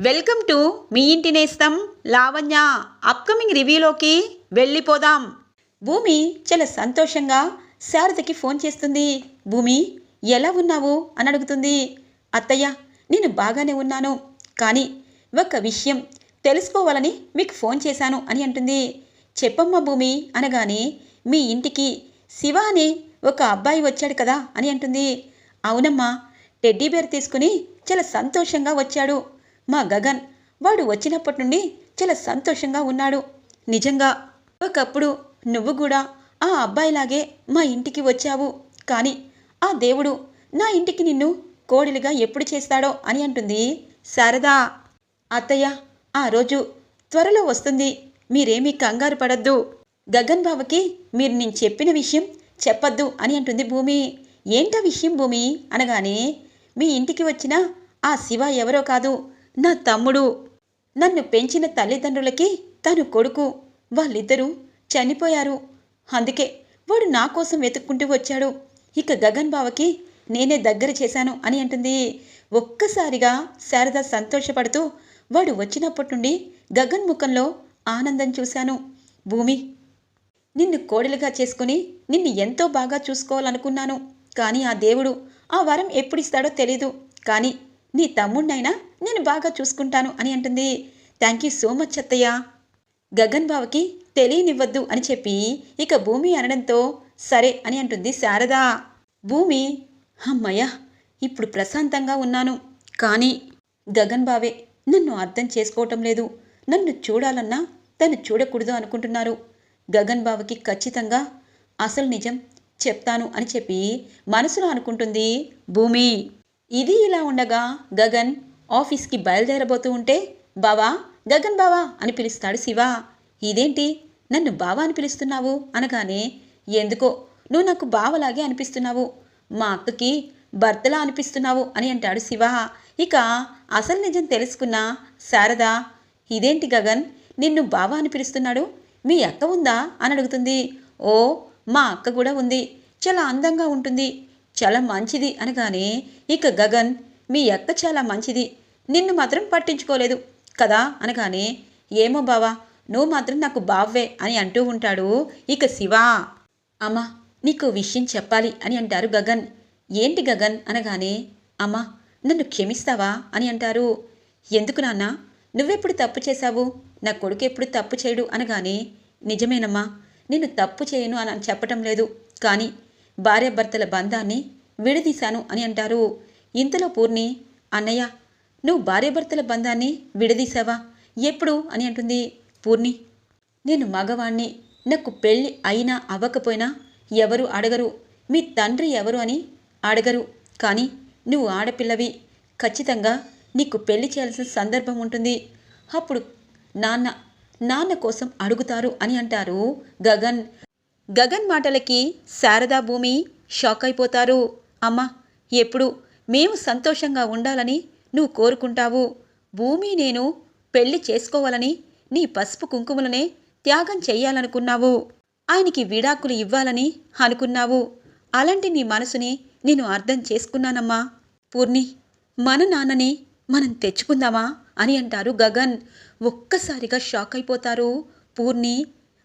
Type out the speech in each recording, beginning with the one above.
Welcome to me ఇంటి నేస్తం Lavanya. Upcoming రివ్యూలోకి వెళ్ళిపోదాం. భూమి చాలా సంతోషంగా శారదకి ఫోన్ చేస్తుంది. భూమి ఎలా ఉన్నావు? అని అడుగుతుంది. అత్తయ్య నేను బాగానే ఉన్నాను. కానీ ఒక విషయం తెలుసుకోవాలని మీకు ఫోన్ చేశాను అని అంటుంది. చెప్పమ్మా భూమి అనగానే మీ ఇంటికి శివ అనే ఒక అబ్బాయి వచ్చాడు కదా అని అంటుంది. అవునమ్మా టెడ్డీ బేర్ తీసుకుని చాలా సంతోషంగా వచ్చాడు. మా గగన్. వాడు వచ్చినప్పటి నుండి చాలా సంతోషంగా ఉన్నాడు. నిజంగా ఒకప్పుడు నువ్వు కూడా ఆ అబ్బాయిలాగే మా ఇంటికి వచ్చావు. కానీ ఆ దేవుడు నా ఇంటికి నిన్ను కోడిలుగా ఎప్పుడు చేస్తాడో అని అంటుంది శారదా. అత్తయ్య ఆ రోజు త్వరలో వస్తుంది. మీరేమీ కంగారు పడద్దు. గగన్ బావకి మీరు నేను చెప్పిన విషయం చెప్పద్దు అని అంటుంది భూమి. ఏంటా విషయం భూమి? అనగానే మీ ఇంటికి వచ్చిన ఆ శివ ఎవరో కాదు. నా తమ్ముడు. నన్ను పెంచిన తల్లిదండ్రులకి తను కొడుకు. వాళ్ళిద్దరూ చనిపోయారు. అందుకే వాడు నా కోసం వెతుక్కుంటూ వచ్చాడు. ఇక గగన్ బావకి నేనే దగ్గర చేశాను అని అంటుంది. ఒక్కసారిగా శారద సంతోషపడుతూ వాడు వచ్చినప్పటి నుండి గగన్ ముఖంలో ఆనందం చూశాను. భూమి నిన్ను కోడలుగా చేసుకుని నిన్ను ఎంతో బాగా చూసుకోవాలనుకున్నాను. కానీ ఆ దేవుడు ఆ వరం ఎప్పుడిస్తాడో తెలీదు. కానీ నీ తమ్ముడినైనా నేను బాగా చూసుకుంటాను అని అంటుంది. థ్యాంక్ యూ సో మచ్ అత్తయ్య. గగన్ బావకి తెలియనివ్వద్దు అని చెప్పి ఇక భూమి అనడంతో సరే అని అంటుంది శారదా. భూమి అమ్మయ్య ఇప్పుడు ప్రశాంతంగా ఉన్నాను. కానీ గగన్ బావే నన్ను అర్థం చేసుకోవటం లేదు. నన్ను చూడాలన్నా తను చూడకూడదు అనుకుంటున్నారు. గగన్ బావకి ఖచ్చితంగా అసలు నిజం చెప్తాను అని చెప్పి మనసులో అనుకుంటుంది భూమి. ఇది ఇలా ఉండగా గగన్ ఆఫీస్కి బయలుదేరబోతూ ఉంటే బావా గగన్ బావా అని పిలుస్తాడు శివ. ఇదేంటి? నన్ను బావా అని పిలుస్తున్నావు? అనగానే ఎందుకో? నువ్వు నాకు బావలాగే అనిపిస్తున్నావు. మా అక్కకి భర్తలా అనిపిస్తున్నావు అని అంటాడు శివ. ఇక అసలు నిజం తెలుసుకున్న శారద ఇదేంటి గగన్? నిన్ను బావా అని పిలుస్తున్నాడు? మీ అక్క ఉందా? అని అడుగుతుంది. ఓ మా అక్క కూడా ఉంది. చాలా అందంగా ఉంటుంది. చాలా మంచిది అనగానే ఇక గగన్ మీ అక్క చాలా మంచిది. నిన్ను మాత్రం పట్టించుకోలేదు కదా అనగానే ఏమో బావా నువ్వు మాత్రం నాకు బావ్వే అని అంటూ ఉంటాడు ఇక శివా. అమ్మా నీకు విషయం చెప్పాలి అని అంటారు గగన్. ఏంటి గగన్? అనగానే అమ్మా నన్ను క్షమిస్తావా? అని అంటారు. ఎందుకు నాన్న? నువ్వెప్పుడు తప్పు చేశావు? నా కొడుకు ఎప్పుడు తప్పు చేయడు అనగానే నిజమేనమ్మా నేను తప్పు చేయను అని చెప్పటం లేదు. కానీ భార్యాభర్తల బంధాన్ని విడదీశాను అని అంటారు. ఇంతలో పూర్ణి అన్నయ్య నువ్వు భార్యాభర్తల బంధాన్ని విడదీశావా? ఎప్పుడు? అని అంటుంది పూర్ణి. నేను మగవాణ్ణి. నాకు పెళ్ళి అయినా అవ్వకపోయినా ఎవరు అడగరు. మీ తండ్రి ఎవరు అని అడగరు. కానీ నువ్వు ఆడపిల్లవి. ఖచ్చితంగా నీకు పెళ్ళి చేయాల్సిన సందర్భం ఉంటుంది. అప్పుడు నాన్న నాన్న కోసం అడుగుతారు అని అంటారు గగన్. గగన్ మాటలకి శారదా భూమి షాక్ అయిపోతారు. అమ్మా ఎప్పుడు? మేము సంతోషంగా ఉండాలని నువ్వు కోరుకుంటావు. భూమి నేను పెళ్ళి చేసుకోవాలని నీ పసుపు కుంకుమలనే త్యాగం చెయ్యాలనుకున్నావు. ఆయనకి విడాకులు ఇవ్వాలని అనుకున్నావు. అలాంటి నీ మనసుని నేను అర్థం చేసుకున్నానమ్మా. పూర్ణి మన నాన్నని మనం తెచ్చుకుందామా అని అంటారు గగన్. ఒక్కసారిగా షాక్ అయిపోతారు పూర్ణి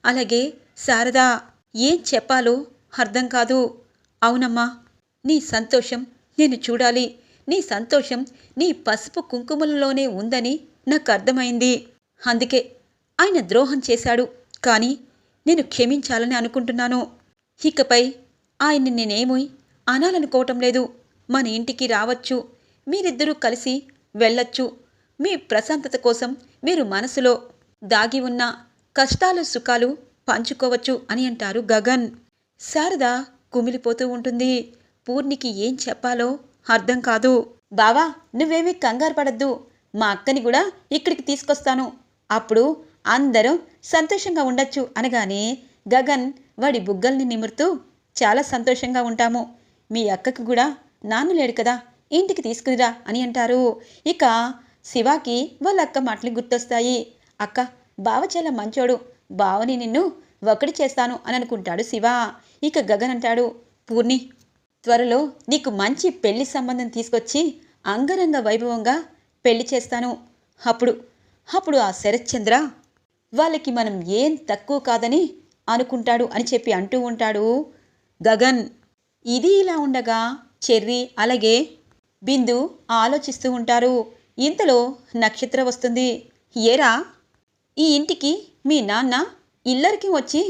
అలాగే శారదా. ఏం చెప్పాలో అర్థం కాదు. అవునమ్మా నీ సంతోషం నేను చూడాలి. నీ సంతోషం నీ పసుపు కుంకుమలలోనే ఉందని నాకు అర్థమైంది. అందుకే ఆయన ద్రోహం చేశాడు. కానీ నేను క్షమించాలని అనుకుంటున్నాను. ఇకపై ఆయన్ని నేనేమీ అనాలనుకోవటం లేదు. మన ఇంటికి రావచ్చు. మీరిద్దరూ కలిసి వెళ్ళొచ్చు. మీ ప్రశాంతత కోసం మీరు మనసులో దాగి ఉన్న కష్టాలు సుఖాలు పంచుకోవచ్చు అని అంటారు గగన్. శారద కుమిలిపోతూ ఉంటుంది. పూర్ణికి ఏం చెప్పాలో అర్థం కాదు. బావా నువ్వేమీ కంగారు పడద్దు. మా అక్కని కూడా ఇక్కడికి తీసుకొస్తాను. అప్పుడు అందరూ సంతోషంగా ఉండొచ్చు అనగానే గగన్ వాడి బుగ్గల్ని నిమురుతూ చాలా సంతోషంగా ఉంటాము. మీ అక్కకు కూడా నాన్న లేడు కదా ఇంటికి తీసుకునిరా అని అంటారు. ఇక శివాకి వాళ్ళ అక్క మాటలు గుర్తొస్తాయి. అక్క బావ చాలా మంచోడు. బావని నిన్ను ఒకటి చేస్తాను అని అనుకుంటాడు శివ. ఇక గగన్ అంటాడు పూర్ణి త్వరలో నీకు మంచి పెళ్ళి సంబంధం తీసుకొచ్చి అంగరంగ వైభవంగా పెళ్ళి చేస్తాను. అప్పుడు అప్పుడు ఆ శరత్చంద్ర వాళ్ళకి మనం ఏం తక్కువ కాదని అనుకుంటాడు అని చెప్పి అంటూ ఉంటాడు. గగన్ ఇది ఇలా ఉండగా చెర్రీ అలాగే బిందు ఆలోచిస్తూ ఉంటారు. ఇంతలో నక్షత్ర వస్తుంది. ఏరా ఈ ఇంటికి మీ నాన్న ఇల్లరికి వచ్చి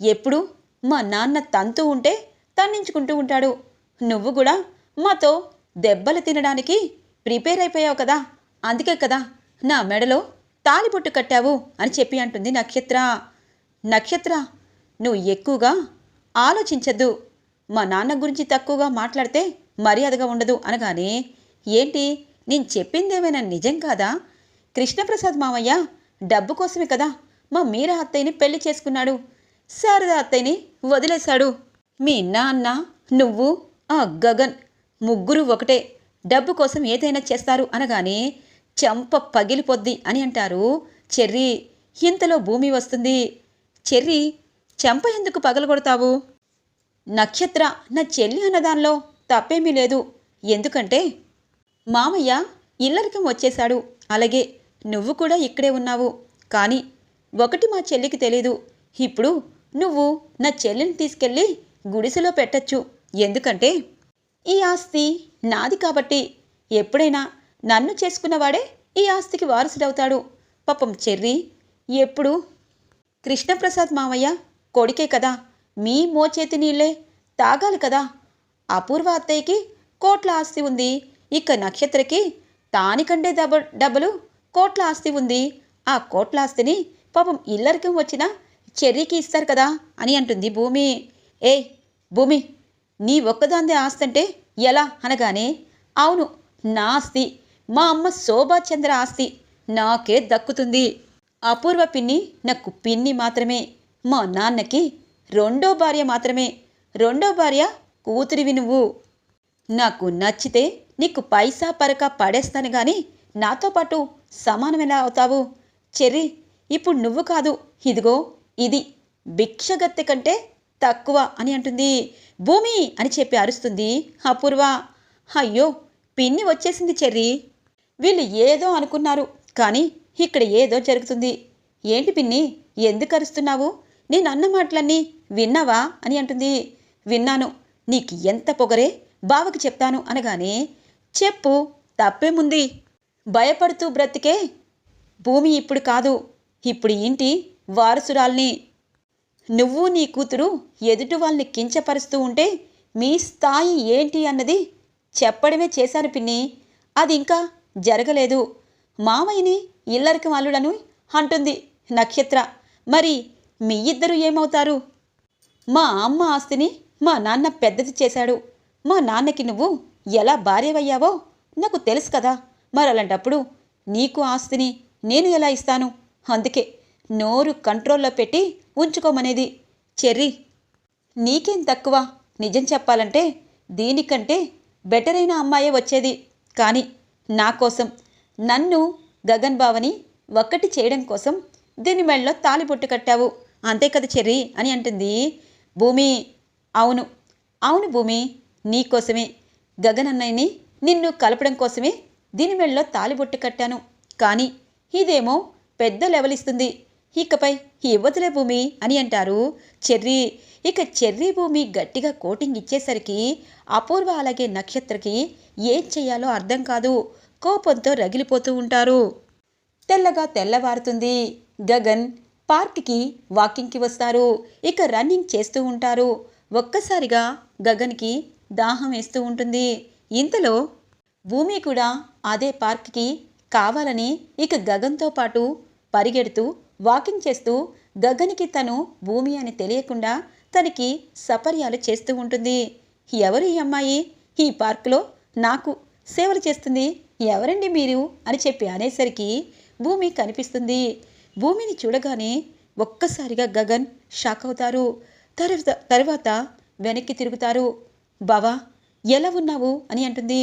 ఎప్పుడు మా నాన్న తంతు ఉంటే తన్నించుకుంటూ ఉంటాడు. నువ్వు కూడా మాతో దెబ్బలు తినడానికి ప్రిపేర్ అయిపోయావు కదా. అందుకే కదా నా మెడలో తాలిబొట్టు కట్టావు అని చెప్పి అంటుంది నక్షత్ర. నక్షత్ర నువ్వు ఎక్కువగా ఆలోచించద్దు. మా నాన్న గురించి తక్కువగా మాట్లాడితే మర్యాదగా ఉండదు అనగానే ఏంటి నేను చెప్పిందేమైనా నిజం కాదా? కృష్ణప్రసాద్ మామయ్య డబ్బు కోసమే కదా మా మీరా అత్తయ్యని పెళ్ళి చేసుకున్నాడు. శారద అత్తయ్యని వదిలేశాడు. మీ నాన్న నువ్వు ఆ గగన్ ముగ్గురు ఒకటే. డబ్బు కోసం ఏదైనా చేస్తారు అనగానే చెంప పగిలిపోద్ది అని అంటారు. చెర్రీ ఇంతలో భూమి వస్తుంది. చెర్రీ చెంప ఎందుకు పగలగొడతావు? నక్షత్ర నా చెల్లి అన్నదానిలో తప్పేమీ లేదు. ఎందుకంటే మామయ్య ఇల్లరికం వచ్చేశాడు. అలాగే నువ్వు కూడా ఇక్కడే ఉన్నావు. కానీ ఒకటి మా చెల్లికి తెలీదు. ఇప్పుడు నువ్వు నా చెల్లిని తీసుకెళ్ళి గుడిసెలో పెట్టచ్చు. ఎందుకంటే ఈ ఆస్తి నాది కాబట్టి ఎప్పుడైనా నన్ను చేసుకున్నవాడే ఈ ఆస్తికి వారసుడవుతాడు. పాపం చెర్రి ఎప్పుడు? కృష్ణప్రసాద్ మామయ్య కొడుకే కదా. మీ మోచేతి నీళ్ళే తాగాలి కదా. అపూర్వ అత్తయ్యకి కోట్ల ఆస్తి ఉంది. ఇక నక్షత్రకి తానికంటే డబ్బ డబ్బులు కోట్ల ఆస్తి ఉంది. ఆ కోట్ల ఆస్తిని పాపం ఇల్లరికం వచ్చిన చెర్రీకి ఇస్తారు కదా అని అంటుంది భూమి. ఏ భూమి నీ ఒక్కదాందే ఆస్తి అంటే ఎలా అనగానే అవును నా ఆస్తి మా అమ్మ శోభాచంద్ర ఆస్తి నాకే దక్కుతుంది. అపూర్వ పిన్ని నాకు పిన్ని మాత్రమే మా నాన్నకి రెండో భార్య మాత్రమే రెండో భార్య కూతురివి నువ్వు. నాకు నచ్చితే నీకు పైసా పరక పడేస్తాను కానీ నాతో పాటు సమానమేలా అవుతావు? చెర్రీ ఇప్పుడు నువ్వు కాదు. ఇదిగో ఇది భిక్షగత్తె కంటే తక్కువ అని అంటుంది. భూమి అని చెప్పి అరుస్తుంది అపూర్వ. అయ్యో పిన్ని వచ్చేసింది చెర్రీ. వీళ్ళు ఏదో అనుకున్నారు కానీ ఇక్కడ ఏదో జరుగుతుంది. ఏంటి పిన్ని ఎందుకు అరుస్తున్నావు? నేను అన్న మాటలన్నీ విన్నావా అని అంటుంది. విన్నాను నీకు ఎంత పొగరే బావకి చెప్తాను అనగానే చెప్పు తప్పేముంది? భయపడుతూ బ్రతికే భూమి ఇప్పుడు కాదు. ఇప్పుడు ఇంటి వారసురాల్ని. నువ్వు నీ కూతురు ఎదుటి వాళ్ళని కించపరుస్తూ ఉంటే మీ స్థాయి ఏంటి అన్నది చెప్పడమే చేశాను పిన్ని. అది ఇంకా జరగలేదు. మామయ్యని ఇల్లరికి అల్లుడను అంటుంది నక్షత్ర. మరి మీ ఇద్దరు ఏమవుతారు? మా అమ్మ ఆస్తిని మా నాన్న పెద్దది చేశాడు. మా నాన్నకి నువ్వు ఎలా భార్యవయ్యావో నాకు తెలుసు కదా. మరి అలాంటప్పుడు నీకు ఆస్తిని నేను ఎలా ఇస్తాను? అందుకే నోరు కంట్రోల్లో పెట్టి ఉంచుకోమనేది. చెర్రీ నీకేం తక్కువ? నిజం చెప్పాలంటే దీనికంటే బెటర్ అయిన అమ్మాయే వచ్చేది. కానీ నా కోసం నన్ను గగన్ బావని ఒక్కటి చేయడం కోసం దీని మెళ్ళలో తాలిబొట్టు కట్టావు. అంతే కదా చెర్రీ అని అంటుంది. భూమి అవును. అవును భూమి నీకోసమే గగన్ అన్నయ్యని నిన్ను కలపడం కోసమే దీని మెళ్ళలో తాలిబొట్టు కట్టాను. కానీ ఇదేమో పెద్ద లెవెల్ ఇస్తుంది. ఇకపై ఇవ్వదులే భూమి అని అంటారు చెర్రీ. ఇక చెర్రీ భూమి గట్టిగా కోటింగ్ ఇచ్చేసరికి అపూర్వ అలాగే నక్షత్రకి ఏం చెయ్యాలో అర్థం కాదు. కోపంతో రగిలిపోతూ ఉంటారు. తెల్లగా తెల్లవారుతుంది. గగన్ పార్క్కి వాకింగ్కి వస్తారు. ఇక రన్నింగ్ చేస్తూ ఉంటారు. ఒక్కసారిగా గగన్కి దాహం వేస్తూ ఉంటుంది. ఇంతలో భూమి కూడా అదే పార్క్కి కావాలని ఇక గగన్తో పాటు పరిగెడుతూ వాకింగ్ చేస్తూ గగన్కి తను భూమి అని తెలియకుండా తనకి సపర్యాలు చేస్తూ ఉంటుంది. ఎవరు ఈ అమ్మాయి? ఈ పార్కులో నాకు సేవలు చేస్తుంది ఎవరండి మీరు? అని చెప్పి అనేసరికి భూమి కనిపిస్తుంది. భూమిని చూడగానే ఒక్కసారిగా గగన్ షాక్ అవుతారు. తర్వాత తర్వాత వెనక్కి తిరుగుతారు. బావా ఎలా ఉన్నావు? అని అంటుంది.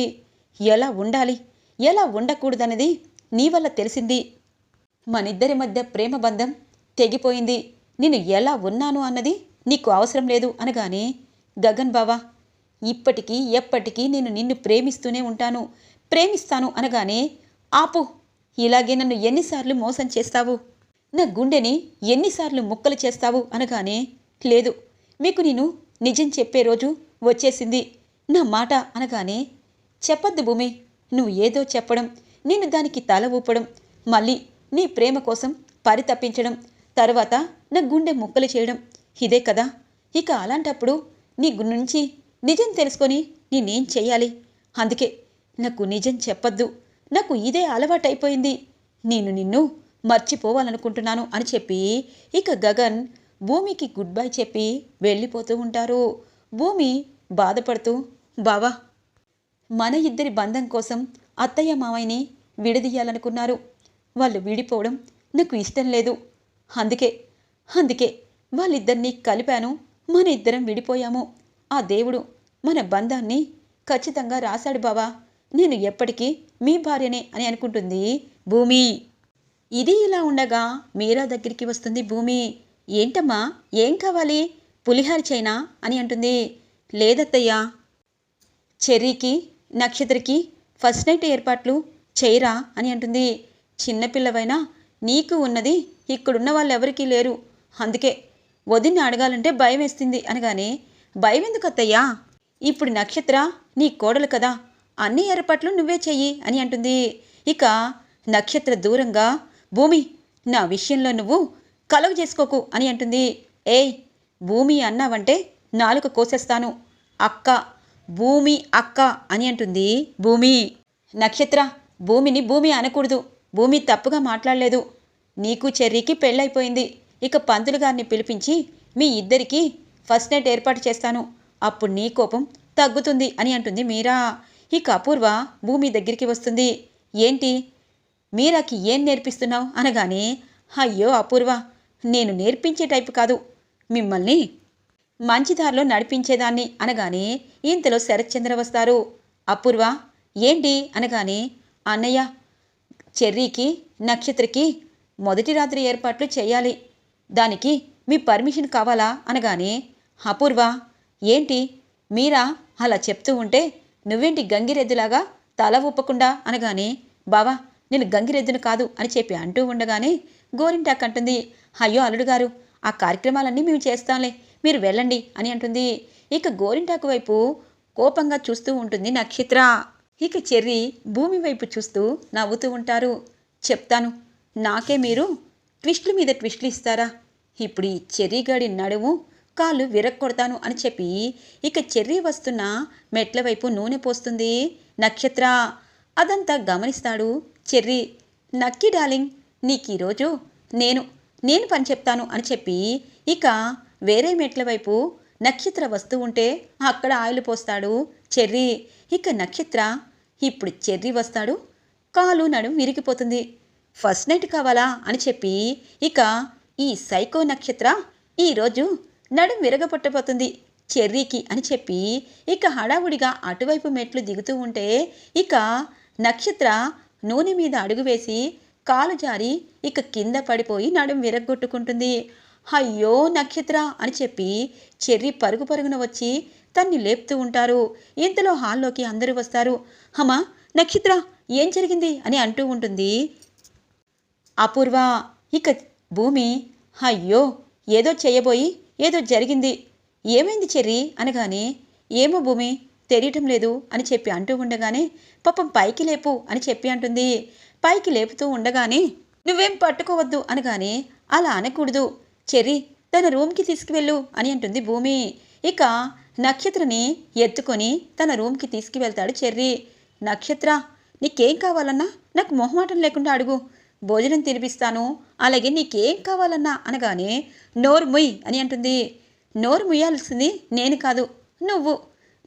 ఎలా ఉండాలి? ఎలా ఉండకూడదన్నది నీ వల్ల తెలిసింది. మనిద్దరి మధ్య ప్రేమ బంధం తెగిపోయింది. నేను ఎలా ఉన్నాను అన్నది నీకు అవసరం లేదు అనగానే గగన్ బావా ఇప్పటికీ ఎప్పటికీ నేను నిన్ను ప్రేమిస్తూనే ఉంటాను. ప్రేమిస్తాను అనగానే ఆపు ఇలాగే నన్ను ఎన్నిసార్లు మోసం చేస్తావు? నా గుండెని ఎన్నిసార్లు ముక్కలు చేస్తావు? అనగానే లేదు మీకు నేను నిజం చెప్పే రోజు వచ్చేసింది. నా మాట అనగానే చెప్పొద్దు భూమి. నువ్వు ఏదో చెప్పడం నేను దానికి తల ఊపడం మళ్ళీ నీ ప్రేమ కోసం పరితప్పించడం తర్వాత నా గుండె ముక్కలు చేయడం ఇదే కదా. ఇక అలాంటప్పుడు నీ నుంచి నిజం తెలుసుకొని నేనేం చెయ్యాలి? అందుకే నాకు నిజం చెప్పొద్దు. నాకు ఇదే అలవాటైపోయింది. నేను నిన్ను మర్చిపోవాలనుకుంటున్నాను అని చెప్పి ఇక గగన్ భూమికి గుడ్ బై చెప్పి వెళ్ళిపోతూ ఉంటారు. భూమి బాధపడుతూ బావా మన ఇద్దరి బంధం కోసం అత్తయ్య మామయ్యని విడదీయాలనుకున్నారు. వాళ్ళు విడిపోవడం నాకు ఇష్టం లేదు. అందుకే అందుకే వాళ్ళిద్దరినీ కలిపాను. మన ఇద్దరం విడిపోయాము. ఆ దేవుడు మన బంధాన్ని ఖచ్చితంగా రాశాడు బావా. నేను ఎప్పటికీ మీ భార్యనే అని అనుకుంటుంది భూమి. ఇది ఇలా ఉండగా మీరా దగ్గరికి వస్తుంది భూమి. ఏంటమ్మా ఏం కావాలి? పులిహార చైనా అని అంటుంది. లేదత్తయ్యా చెర్రీకి నక్షత్రకి ఫస్ట్ నైట్ ఏర్పాట్లు చేయరా అని అంటుంది. చిన్నపిల్లవైనా నీకు ఉన్నది ఇక్కడున్న వాళ్ళెవరికీ లేరు. అందుకే వదిన్ని అడగాలంటే భయం వేస్తుంది అనగానే భయం ఎందుకు అత్తయ్యా? ఇప్పుడు నక్షత్ర నీ కోడలు కదా. అన్ని ఏర్పాట్లు నువ్వే చెయ్యి అని అంటుంది. ఇక నక్షత్ర దూరంగా భూమి నా విషయంలో నువ్వు కలవు చేసుకోకు అని అంటుంది. ఏయ్ భూమి అన్నావంటే నాలుక కోసేస్తాను. అక్క భూమి అక్క అని అంటుంది. భూమి. నక్షత్ర భూమిని భూమి అనకూడదు. భూమి తప్పుగా మాట్లాడలేదు. నీకు చెర్రీకి పెళ్ళైపోయింది. ఇక పంతులు గారిని పిలిపించి మీ ఇద్దరికీ ఫస్ట్ నైట్ ఏర్పాటు చేస్తాను. అప్పుడు నీ కోపం తగ్గుతుంది అని అంటుంది మీరా. ఇక అపూర్వ భూమి దగ్గరికి వస్తుంది. ఏంటి? మీరాకి ఏం నేర్పిస్తున్నావు? అనగానే అయ్యో అపూర్వ నేను నేర్పించే టైపు కాదు. మిమ్మల్ని మంచి దారిలో నడిపించేదాన్ని అనగానే ఇంతలో శరత్చంద్ర వస్తారు. అపూర్వ ఏంటి? అనగానే అన్నయ్య చెర్రీకి నక్షత్రకి మొదటి రాత్రి ఏర్పాట్లు చేయాలి. దానికి మీ పర్మిషన్ కావాలా? అనగానే అపూర్వ ఏంటి? మీరా? అలా చెప్తూ ఉంటే నువ్వేంటి గంగిరెద్దులాగా తల ఊపకుండా? అనగానే బావా నేను గంగిరెద్దును కాదు అని చెప్పి అంటూ ఉండగానే గోరింటాక్ అంటుంది. అయ్యో అల్లుడు గారు ఆ కార్యక్రమాలన్నీ మేము చేస్తాంలే. మీరు వెళ్ళండి అని అంటుంది. ఇక గోరింటాకు వైపు కోపంగా చూస్తూ ఉంటుంది నక్షత్ర. ఇక చెర్రి భూమి వైపు చూస్తూ నవ్వుతూ ఉంటారు. చెప్తాను నాకే మీరు ట్విస్టుల మీద ట్విస్టులు ఇస్తారా? ఇప్పుడు ఈ చెర్రీగాడి నడుము కాళ్ళు విరక్కొడతాను అని చెప్పి ఇక చెర్రీ వస్తున్న మెట్ల వైపు నూనె పోస్తుంది. నక్షత్ర అదంతా గమనిస్తాడు చెర్రీ. నక్కి డార్లింగ్ నీకు ఈరోజు నేను నేను పని చెప్తాను అని చెప్పి ఇక వేరే మెట్ల వైపు నక్షత్ర వస్తూ ఉంటే అక్కడ ఆయిల్ పోస్తాడు చెర్రీ. ఇక నక్షత్ర ఇప్పుడు చెర్రీ వస్తాడు. కాలు నడుం విరిగిపోతుంది. ఫస్ట్ నైట్ కావాలా అని చెప్పి ఇక ఈ సైకో నక్షత్ర ఈరోజు నడుం విరగపట్టబోతుంది చెర్రీకి అని చెప్పి ఇక హడావుడిగా అటువైపు మెట్లు దిగుతూ ఉంటే ఇక నక్షత్ర నూనె మీద అడుగు వేసి కాలు జారి ఇక కింద పడిపోయి నడుం విరగొట్టుకుంటుంది అయ్యో నక్షత్ర అని చెప్పి చెర్రీ పరుగు పరుగున వచ్చి తన్ని లేపుతూ ఉంటారు. ఇంతలో హాల్లోకి అందరూ వస్తారు. హమా నక్షత్ర ఏం జరిగింది? అని అంటూ ఉంటుంది. అపూర్వ ఇక భూమి అయ్యో ఏదో చేయబోయి ఏదో జరిగింది. ఏమైంది చెర్రి? అనగానే ఏమో భూమి తెలియటం లేదు అని చెప్పి అంటూ ఉండగానే పాపం పైకి లేపు అని చెప్పి అంటుంది. పైకి లేపుతూ ఉండగానే నువ్వేం పట్టుకోవద్దు అనగానే అలా అనకూడదు. చెర్రీ తన రూమ్కి తీసుకువెళ్ళు అని అంటుంది భూమి. ఇక నక్షత్రని ఎత్తుకొని తన రూమ్కి తీసుకువెళ్తాడు చెర్రీ. నక్షత్ర నీకేం కావాలన్నా నాకు మొహమాటం లేకుండా అడుగు. భోజనం తినిపిస్తాను అలాగే నీకేం కావాలన్నా అనగానే నోరు ముయ్ అని అంటుంది. నోరు ముయ్యాల్సింది నేను కాదు నువ్వు.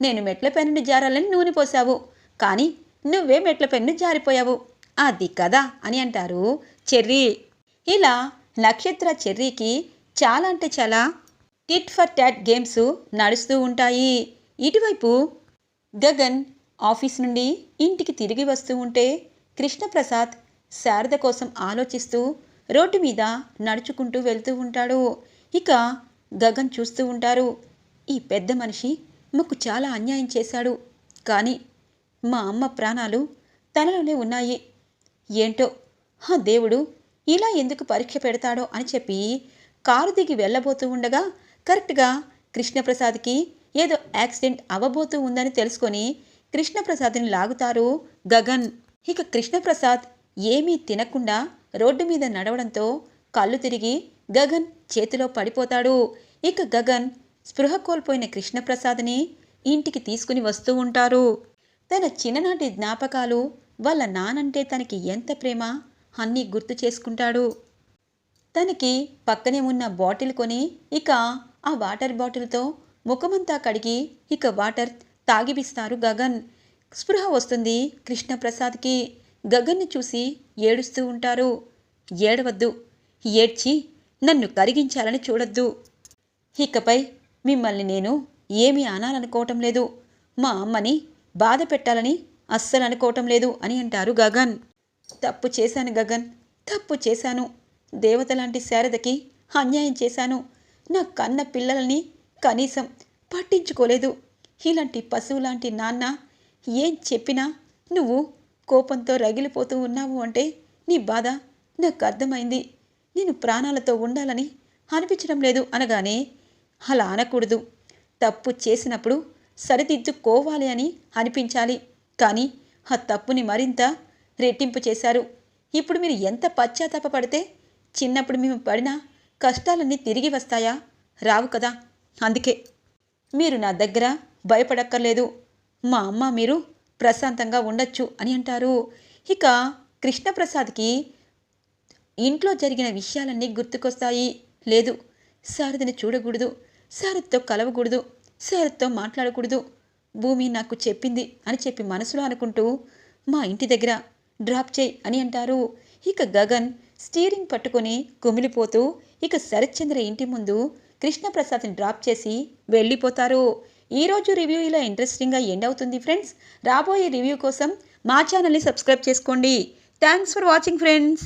నేను మెట్లపై నుండి జారాలని నూనె పోసావు కానీ నువ్వే మెట్లపై నుండి జారిపోయావు. అది కదా అని అంటారు చెర్రీ. ఇలా నక్షత్ర చెర్రీకి చాలా అంటే చాలా టిట్ ఫర్ ట్యాట్ గేమ్స్ నడుస్తూ ఉంటాయి. ఇటువైపు గగన్ ఆఫీస్ నుండి ఇంటికి తిరిగి వస్తూ ఉంటే కృష్ణప్రసాద్ శారద కోసం ఆలోచిస్తూ రోడ్డు మీద నడుచుకుంటూ వెళ్తూ ఉంటాడు. ఇక గగన్ చూస్తూ ఉంటారు ఈ పెద్ద మనిషి మాకు చాలా అన్యాయం చేశాడు. కానీ మా అమ్మ ప్రాణాలు తనలోనే ఉన్నాయి. ఏంటో ఆ దేవుడు ఇలా ఎందుకు పరీక్ష పెడతాడో అని చెప్పి కారు దిగి వెళ్ళబోతూ ఉండగా కరెక్ట్గా కృష్ణప్రసాద్కి ఏదో యాక్సిడెంట్ అవ్వబోతూ ఉందని తెలుసుకొని కృష్ణప్రసాద్ని లాగుతారు గగన్. ఇక కృష్ణప్రసాద్ ఏమీ తినకుండా రోడ్డు మీద నడవడంతో కళ్ళు తిరిగి గగన్ చేతిలో పడిపోతాడు. ఇక గగన్ స్పృహ కోల్పోయిన కృష్ణప్రసాద్ని ఇంటికి తీసుకుని వస్తూ ఉంటారు. తన చిన్ననాటి జ్ఞాపకాలు వాళ్ళ నానంటే తనకి ఎంత ప్రేమ? అన్నీ గుర్తు చేసుకుంటాడు. తనకి పక్కనే ఉన్న బాటిల్ కొని ఇక ఆ వాటర్ బాటిల్తో ముఖమంతా కడిగి ఇక వాటర్ తాగిపిస్తారు గగన్. స్పృహ వస్తుంది కృష్ణప్రసాద్కి. గగన్ని చూసి ఏడుస్తూ ఉంటారు. ఏడవద్దు. ఏడ్చి నన్ను కరిగించాలని చూడొద్దు. ఇకపై మిమ్మల్ని నేను ఏమీ అనాలనుకోవటం లేదు. మా అమ్మని బాధ పెట్టాలని అస్సలు అనుకోవటం లేదు అని అంటారు గగన్. తప్పు చేశాను గగన్ తప్పు చేశాను. దేవత లాంటి శారదకి అన్యాయం చేశాను. నా కన్న పిల్లలని కనీసం పట్టించుకోలేదు. ఇలాంటి పశువు లాంటి నాన్న ఏం చెప్పినా నువ్వు కోపంతో రగిలిపోతూ ఉన్నావు అంటే నీ బాధ నాకు అర్థమైంది. నేను ప్రాణాలతో ఉండాలని అనిపించడం లేదు అనగానే అలా అనకూడదు. తప్పు చేసినప్పుడు సరిదిద్దుకోవాలి అని అనిపించాలి. కానీ ఆ తప్పుని మరింత రెట్టింపు చేశారు. ఇప్పుడు మీరు ఎంత పశ్చాత్తాపపడితే చిన్నప్పుడు మేము పడిన కష్టాలన్నీ తిరిగి వస్తాయా? రావు కదా. అందుకే మీరు నా దగ్గర భయపడక్కర్లేదు. మా అమ్మ మీరు ప్రశాంతంగా ఉండొచ్చు అని అంటారు. ఇక కృష్ణప్రసాద్కి ఇంట్లో జరిగిన విషయాలన్నీ గుర్తుకొస్తాయి. లేదు శారదని చూడకూడదు. శారద్తో కలవకూడదు. శారద్తో మాట్లాడకూడదు. భూమి నాకు చెప్పింది అని చెప్పి మనసులో అనుకుంటూ మా ఇంటి దగ్గర డ్రాప్ చేయి అని అంటారు. ఇక గగన్ స్టీరింగ్ పట్టుకొని కుమిలిపోతూ ఇక శరత్చంద్ర ఇంటి ముందు కృష్ణప్రసాద్ని డ్రాప్ చేసి వెళ్ళిపోతారు. ఈరోజు రివ్యూ ఇలా ఇంట్రెస్టింగ్గా ఎండ్ అవుతుంది ఫ్రెండ్స్. రాబోయే రివ్యూ కోసం మా ఛానల్ని సబ్స్క్రైబ్ చేసుకోండి. Thanks for watching friends.